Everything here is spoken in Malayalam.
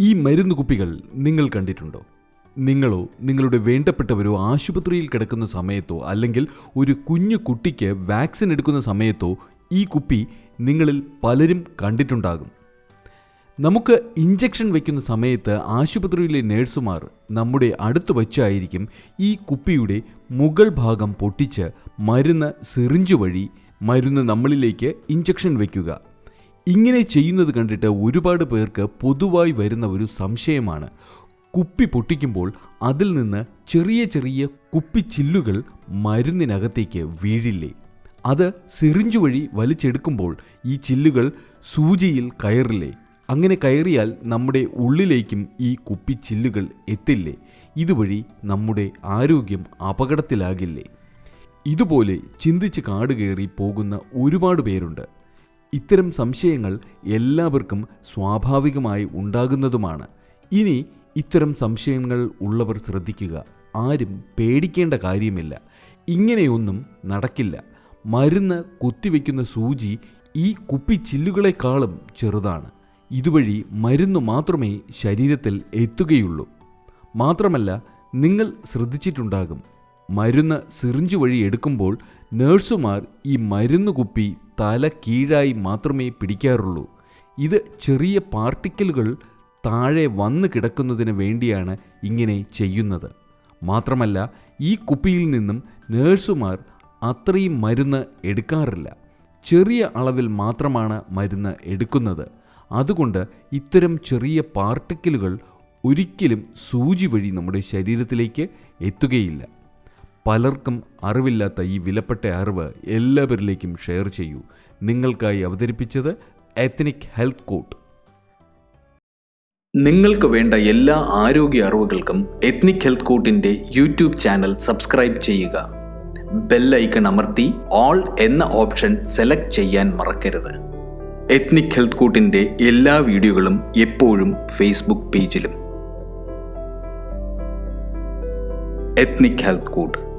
ഈ മരുന്ന് കുപ്പികൾ നിങ്ങൾ കണ്ടിട്ടുണ്ടോ? നിങ്ങളോ നിങ്ങളുടെ വേണ്ടപ്പെട്ടവരോ ആശുപത്രിയിൽ കിടക്കുന്ന സമയത്തോ അല്ലെങ്കിൽ ഒരു കുഞ്ഞു കുട്ടിക്ക് വാക്സിൻ എടുക്കുന്ന സമയത്തോ ഈ കുപ്പി നിങ്ങളിൽ പലരും കണ്ടിട്ടുണ്ടാകും. നമുക്ക് ഇഞ്ചക്ഷൻ വയ്ക്കുന്ന സമയത്ത് ആശുപത്രിയിലെ നേഴ്സുമാർ നമ്മുടെ അടുത്ത് വച്ചായിരിക്കും ഈ കുപ്പിയുടെ മുകൾ ഭാഗം പൊട്ടിച്ച് മരുന്ന് സിറിഞ്ച് വഴി മരുന്ന് നമ്മളിലേക്ക് ഇഞ്ചക്ഷൻ വയ്ക്കുക ഇങ്ങനെ ചെയ്യുന്നത് കണ്ടിട്ട് ഒരുപാട് പേർക്ക് പൊതുവായി വരുന്ന ഒരു സംശയമാണ്. കുപ്പി പൊട്ടിക്കുമ്പോൾ അതിൽ നിന്ന് ചെറിയ ചെറിയ കുപ്പി ചില്ലുകൾ മരുന്നിനകത്തേക്ക് വീഴില്ലേ? അത് സിറിഞ്ച് വഴി വലിച്ചെടുക്കുമ്പോൾ ഈ ചില്ലുകൾ സൂചിയിൽ കയറില്ലേ? അങ്ങനെ കയറിയാൽ നമ്മുടെ ഉള്ളിലേക്കും ഈ കുപ്പി ചില്ലുകൾ എത്തില്ലേ? ഇതുവഴി നമ്മുടെ ആരോഗ്യം അപകടത്തിലാകില്ലേ? ഇതുപോലെ ചിന്തിച്ച് കാട് കയറി പോകുന്ന ഒരുപാട് പേരുണ്ട്. ഇത്തരം സംശയങ്ങൾ എല്ലാവർക്കും സ്വാഭാവികമായി ഉണ്ടാകുന്നതുമാണ്. ഇനി ഇത്തരം സംശയങ്ങൾ ഉള്ളവർ ശ്രദ്ധിക്കുക. ആരും പേടിക്കേണ്ട കാര്യമില്ല. ഇങ്ങനെയൊന്നും നടക്കില്ല. മരുന്ന് കുത്തിവെക്കുന്ന സൂചി ഈ കുപ്പി ചില്ലുകളെക്കാളും ചെറുതാണ്. ഇതുവഴി മരുന്ന് മാത്രമേ ശരീരത്തിൽ എത്തുകയുള്ളൂ. മാത്രമല്ല നിങ്ങൾ ശ്രദ്ധിച്ചിട്ടുണ്ടാകും. മരുന്ന് സിറിഞ്ച് വഴി എടുക്കുമ്പോൾ നേഴ്സുമാർ ഈ മരുന്ന് കുപ്പി തല കീഴായി മാത്രമേ പിടിക്കാറുള്ളൂ. ഇത് ചെറിയ പാർട്ടിക്കിളുകൾ താഴെ വന്ന് കിടക്കുന്നതിന് വേണ്ടിയാണ് ഇങ്ങനെ ചെയ്യുന്നത്. മാത്രമല്ല ഈ കുപ്പിയിൽ നിന്നും നേഴ്സുമാർ അത്രയും മരുന്ന് എടുക്കാറില്ല. ചെറിയ അളവിൽ മാത്രമാണ് മരുന്ന് എടുക്കുന്നത്. അതുകൊണ്ട് ഇത്തരം ചെറിയ പാർട്ടിക്കിളുകൾ ഒരിക്കലും സൂചി വഴി നമ്മുടെ ശരീരത്തിലേക്ക് എത്തുകയില്ല. പലർക്കും അറിവില്ലാത്ത ഈ വിലപ്പെട്ട അറിവ് എല്ലാവരിലേക്കും ഷെയർ ചെയ്യൂ. നിങ്ങൾക്കായി അവതരിപ്പിച്ചത് എത്നിക് ഹെൽത്ത് കോട്ട് നിങ്ങൾക്ക് വേണ്ട എല്ലാ ആരോഗ്യ അറിവുകൾക്കും എത്നിക് ഹെൽത്ത് കോട്ടിന്റെ യൂട്യൂബ് ചാനൽ സബ്സ്ക്രൈബ് ചെയ്യുക. ബെൽ ഐക്കൺ അമർത്തി ഓൾ എന്ന ഓപ്ഷൻ സെലക്ട് ചെയ്യാൻ മറക്കരുത്. എത്നിക് ഹെൽത്ത് കോട്ടിന്റെ എല്ലാ വീഡിയോകളും എപ്പോഴും ഫേസ്ബുക്ക് പേജിലും ethnic health court